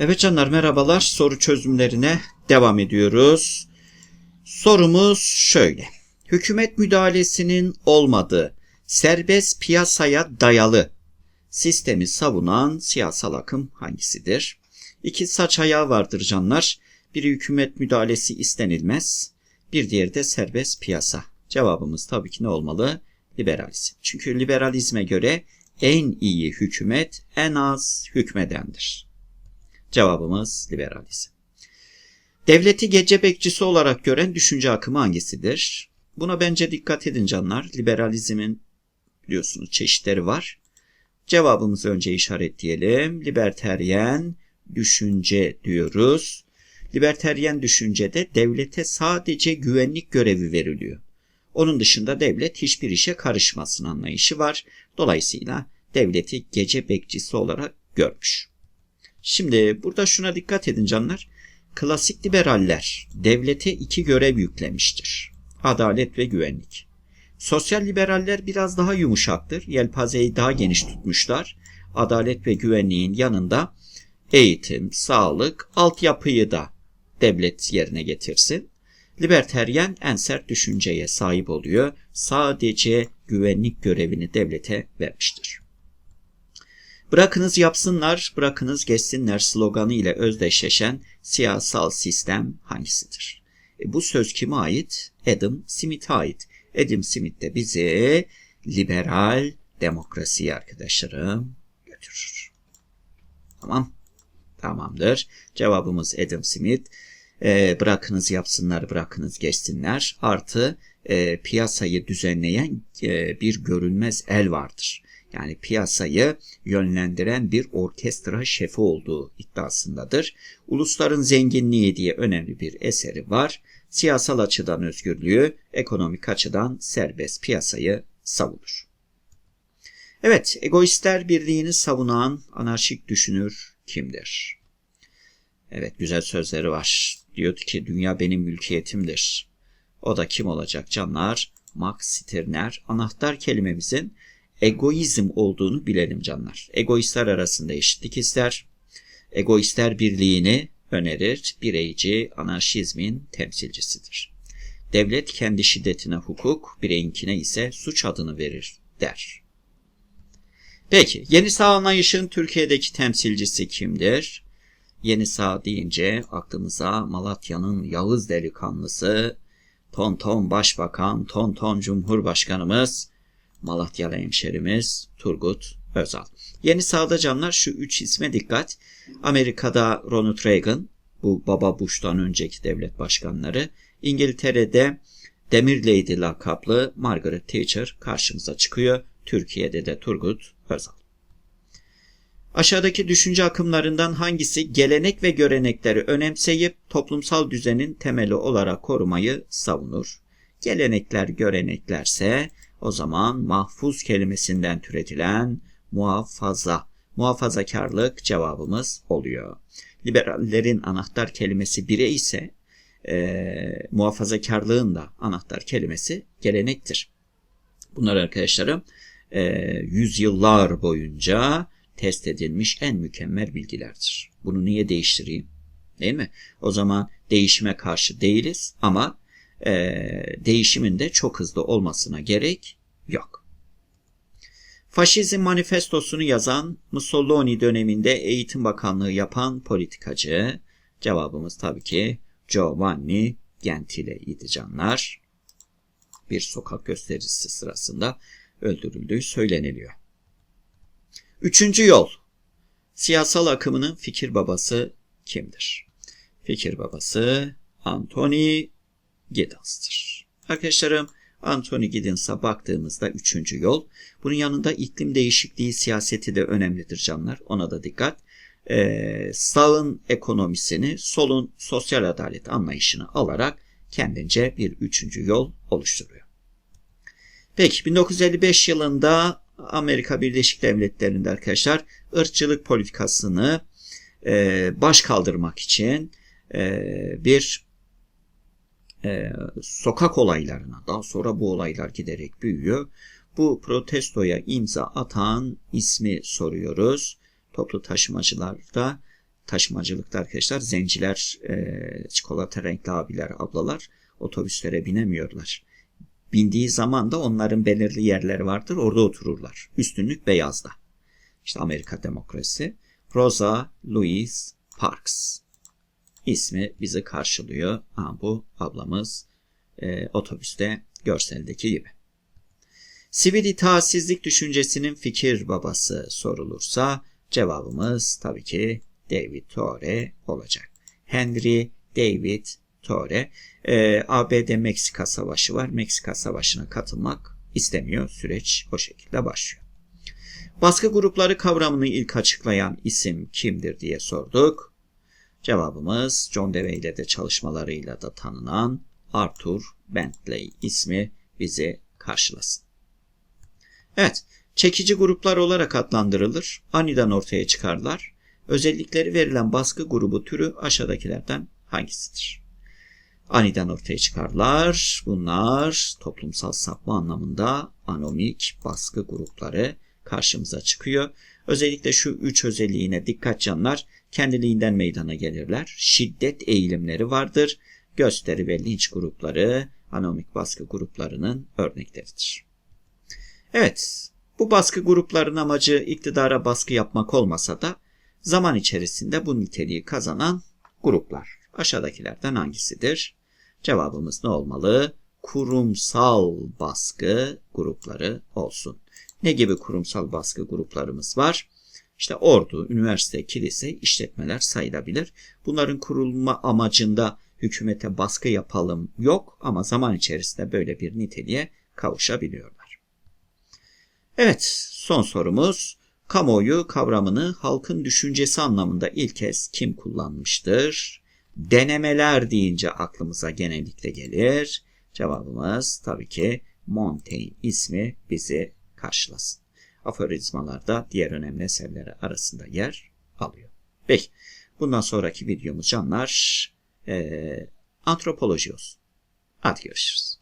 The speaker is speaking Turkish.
Evet canlar merhabalar. Soru çözümlerine devam ediyoruz. Sorumuz şöyle. Hükümet müdahalesinin olmadığı serbest piyasaya dayalı sistemi savunan siyasal akım hangisidir? İki saç ayağı vardır canlar. Biri hükümet müdahalesi istenilmez. Bir diğeri de serbest piyasa. Cevabımız tabii ki ne olmalı? Liberalizm. Çünkü liberalizme göre en iyi hükümet en az hükmedendir. Cevabımız liberalizm. Devleti gece bekçisi olarak gören düşünce akımı hangisidir? Buna bence dikkat edin canlar. Liberalizmin biliyorsunuz çeşitleri var. Cevabımızı önce işaretleyelim. Liberteryen düşünce diyoruz. Liberteryen düşüncede devlete sadece güvenlik görevi veriliyor. Onun dışında devlet hiçbir işe karışmasın anlayışı var. Dolayısıyla devleti gece bekçisi olarak görmüş. Şimdi burada şuna dikkat edin canlar. Klasik liberaller devlete iki görev yüklemiştir. Adalet ve güvenlik. Sosyal liberaller biraz daha yumuşaktır. Yelpazeyi daha geniş tutmuşlar. Adalet ve güvenliğin yanında eğitim, sağlık, altyapıyı da devlet yerine getirsin. Liberteryen en sert düşünceye sahip oluyor. Sadece güvenlik görevini devlete vermiştir. Bırakınız yapsınlar, bırakınız geçsinler sloganı ile özdeşleşen siyasal sistem hangisidir? E, bu söz kime ait? Adam Smith'e ait. Adam Smith de bizi liberal demokrasi arkadaşlarım götürür. Tamam. Tamamdır. Cevabımız Adam Smith. E, bırakınız yapsınlar, bırakınız geçsinler. Artı e, piyasayı düzenleyen e, bir görünmez el vardır. Yani piyasayı yönlendiren bir orkestra şefi olduğu iddiasındadır. Ulusların zenginliği diye önemli bir eseri var. Siyasal açıdan özgürlüğü, ekonomik açıdan serbest piyasayı savunur. Evet, egoistler birliğini savunan anarşik düşünür kimdir? Evet, güzel sözleri var. Diyordu ki dünya benim mülkiyetimdir. O da kim olacak canlar? Max Stirner. Anahtar kelimemizin egoizm olduğunu bilelim canlar. Egoistler arasında eşitlik ister. Egoistler birliğini önerir. Bireyci anarşizmin temsilcisidir. Devlet kendi şiddetine hukuk, bireyinkine ise suç adını verir der. Peki, yeni sağ anlayışın Türkiye'deki temsilcisi kimdir? Yeni sağ deyince aklımıza Malatya'nın Yağız delikanlısı, Tonton Başbakan, Tonton Cumhurbaşkanımız, Malatyalı hemşerimiz Turgut Özal. Yeni sağda canlar şu üç isme dikkat. Amerika'da Ronald Reagan, bu baba Bush'tan önceki devlet başkanları. İngiltere'de Demir Lady lakaplı Margaret Thatcher karşımıza çıkıyor. Türkiye'de de Turgut Özal. Aşağıdaki düşünce akımlarından hangisi gelenek ve görenekleri önemseyip toplumsal düzenin temeli olarak korumayı savunur? Gelenekler, göreneklerse o zaman mahfuz kelimesinden türetilen muhafaza, muhafazakarlık cevabımız oluyor. Liberallerin anahtar kelimesi bire ise e, muhafazakarlığın da anahtar kelimesi gelenektir. Bunlar arkadaşlarım e, yüzyıllar boyunca test edilmiş en mükemmel bilgilerdir. Bunu niye değiştireyim? Değil mi? O zaman değişime karşı değiliz ama e, değişimin de çok hızlı olmasına gerek yok. Faşizm manifestosunu yazan Mussolini döneminde Eğitim Bakanlığı yapan politikacı cevabımız tabii ki Giovanni Gentile idi canlar. Bir sokak gösterisi sırasında öldürüldüğü söyleniliyor. Üçüncü yol. Siyasal akımının fikir babası kimdir? Fikir babası Anthony Giddens'tır. Arkadaşlarım Anthony Giddens'a baktığımızda üçüncü yol. Bunun yanında iklim değişikliği siyaseti de önemlidir canlar. Ona da dikkat. Ee, sağın ekonomisini, solun sosyal adalet anlayışını alarak kendince bir üçüncü yol oluşturuyor. Peki 1955 yılında Amerika Birleşik Devletleri'nde arkadaşlar ırkçılık politikasını e, baş kaldırmak için e, bir e, sokak olaylarına daha sonra bu olaylar giderek büyüyor. Bu protestoya imza atan ismi soruyoruz. Toplu taşımacılarda taşımacılıkta arkadaşlar zenciler, e, çikolata renkli abiler, ablalar otobüslere binemiyorlar. Bindiği zaman da onların belirli yerleri vardır. Orada otururlar. Üstünlük beyazda. İşte Amerika demokrasi. Rosa Louise Parks. İsmi bizi karşılıyor. Ha, bu ablamız e, otobüste görseldeki gibi. Sivil itaatsizlik düşüncesinin fikir babası sorulursa cevabımız tabii ki David Tore olacak. Henry David Tore. E, ABD-Meksika savaşı var. Meksika savaşına katılmak istemiyor. Süreç o şekilde başlıyor. Baskı grupları kavramını ilk açıklayan isim kimdir diye sorduk. Cevabımız John Dewey ile de çalışmalarıyla da tanınan Arthur Bentley ismi bizi karşılasın. Evet, çekici gruplar olarak adlandırılır. Aniden ortaya çıkarlar. Özellikleri verilen baskı grubu türü aşağıdakilerden hangisidir? Aniden ortaya çıkarlar. Bunlar toplumsal sapma anlamında anomik baskı grupları karşımıza çıkıyor. Özellikle şu üç özelliğine dikkat canlar kendiliğinden meydana gelirler. Şiddet eğilimleri vardır. Gösteri ve linç grupları anomik baskı gruplarının örnekleridir. Evet, bu baskı grupların amacı iktidara baskı yapmak olmasa da zaman içerisinde bu niteliği kazanan gruplar. Aşağıdakilerden hangisidir? Cevabımız ne olmalı? Kurumsal baskı grupları olsun. Ne gibi kurumsal baskı gruplarımız var? İşte ordu, üniversite, kilise, işletmeler sayılabilir. Bunların kurulma amacında hükümete baskı yapalım yok ama zaman içerisinde böyle bir niteliğe kavuşabiliyorlar. Evet, son sorumuz. Kamuoyu kavramını halkın düşüncesi anlamında ilk kez kim kullanmıştır? Denemeler deyince aklımıza genellikle gelir. Cevabımız tabii ki Montaigne ismi bizi karşılasın. Aforizmalarda diğer önemli eserleri arasında yer alıyor. Peki, bundan sonraki videomuz canlar e, antropoloji olsun. Hadi görüşürüz.